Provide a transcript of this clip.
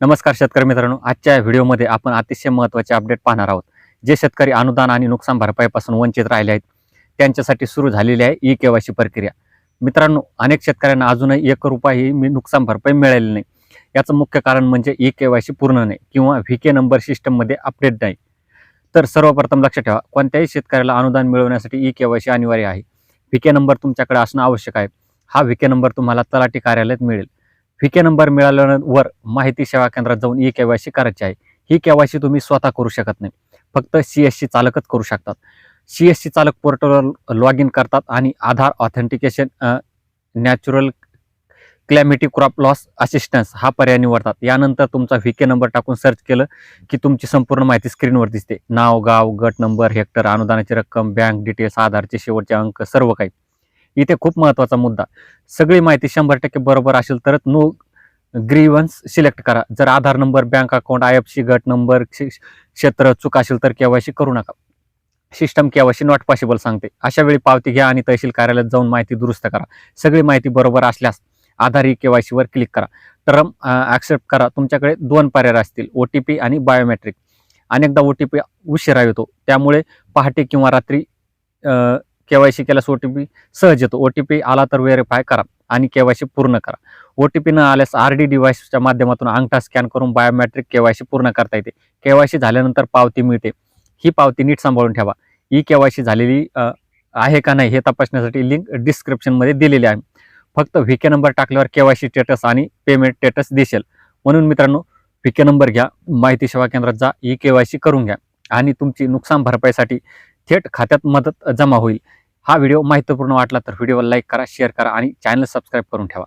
नमस्कार शेतकरी मित्रांनो. आजच्या या व्हिडिओमध्ये आपण अतिशय महत्त्वाचे अपडेट पाहणार आहोत. जे शेतकरी अनुदान आणि नुकसान भरपाईपासून वंचित राहिले आहेत त्यांच्यासाठी सुरू झालेली आहे ई केवायसी प्रक्रिया. मित्रांनो अनेक शेतकऱ्यांना अजूनही एक रुपयाही मी नुकसान भरपाई मिळाली नाही. याचं मुख्य कारण म्हणजे ई केवायसी पूर्ण नाही किंवा व्ही के नंबर सिस्टममध्ये अपडेट नाही. तर सर्वप्रथम लक्षात ठेवा. कोणत्याही शेतकऱ्याला अनुदान मिळवण्यासाठी ई केवायसी अनिवार्य आहे. व्ही के नंबर तुमच्याकडे असणं आवश्यक आहे. हा व्ही के नंबर तुम्हाला तलाठी कार्यालयात मिळेल. फिके के नंबर मिळाल्यावर माहिती सेवा केंद्रात जाऊन ई केवायसी करायची आहे. ही केवायसी तुम्ही स्वतः करू शकत नाही. फक्त सी एस सी चालकच करू शकतात. सी एस सी चालक पोर्टलवर लॉग इन करतात आणि Aadhaar authentication natural calamity crop loss assistance हा पर्याय निवडतात. यानंतर तुमचा व्ही के नंबर टाकून सर्च केलं की तुमची संपूर्ण माहिती स्क्रीनवर दिसते. नाव गाव गट नंबर हेक्टर अनुदानाची रक्कम बँक डिटेल्स आधारचे शेवटचे अंक सर्व काही. इथे खूप महत्त्वाचा मुद्दा. सगळी माहिती शंभर टक्के बरोबर असेल तरच नो ग्रीवन्स सिलेक्ट करा. जर Aadhaar number bank account I F C गट नंबर क्षेत्र चूक असेल तर केवायसी करू नका. सिस्टम केवायसी नॉट पॉसिबल सांगते. अशा वेळी पावती घ्या आणि तहसील कार्यालयात जाऊन माहिती दुरुस्त करा. सगळी माहिती बरोबर असल्यास आधार ई केवायसीवर क्लिक करा. टर्म ॲक्सेप्ट करा. तुमच्याकडे दोन पर्याय असतील ओ टी पी आणि बायोमेट्रिक अनेकदा ओ टी पी उशिरा येतो. त्यामुळे पहाटे किंवा रात्री केवायसी केल्यास ओ टी पी सहज येतो. ओ टी पी आला तर व्हेरीफाय करा आणि केवायसी पूर्ण करा. ओ टी पी न आल्यास आर डी डिव्हाइसच्या माध्यमातून अंगठा स्कॅन करून बायोमेट्रिक केवायसी पूर्ण करता येते. केवायसी झाल्यानंतर पावती मिळते. ही पावती नीट सांभाळून ठेवा. ई केवायसी झालेली आहे का नाही हे तपासण्यासाठी लिंक डिस्क्रिप्शनमध्ये दिलेली आहे. फक्त व्हीके नंबर टाकल्यावर केवायसी स्टेटस आणि पेमेंट स्टेटस दिसेल. म्हणून मित्रांनो व्हीके नंबर घ्या माहिती सेवा केंद्रात जा ई केवायसी करून घ्या आणि तुमची नुकसान भरपाईसाठी थेट खात्यात मदत जमा होईल. हा व्हिडिओ माहितीपूर्ण वाटला तर व्हिडिओला लाईक करा शेअर करा आणि चॅनल सबस्क्राईब करून ठेवा.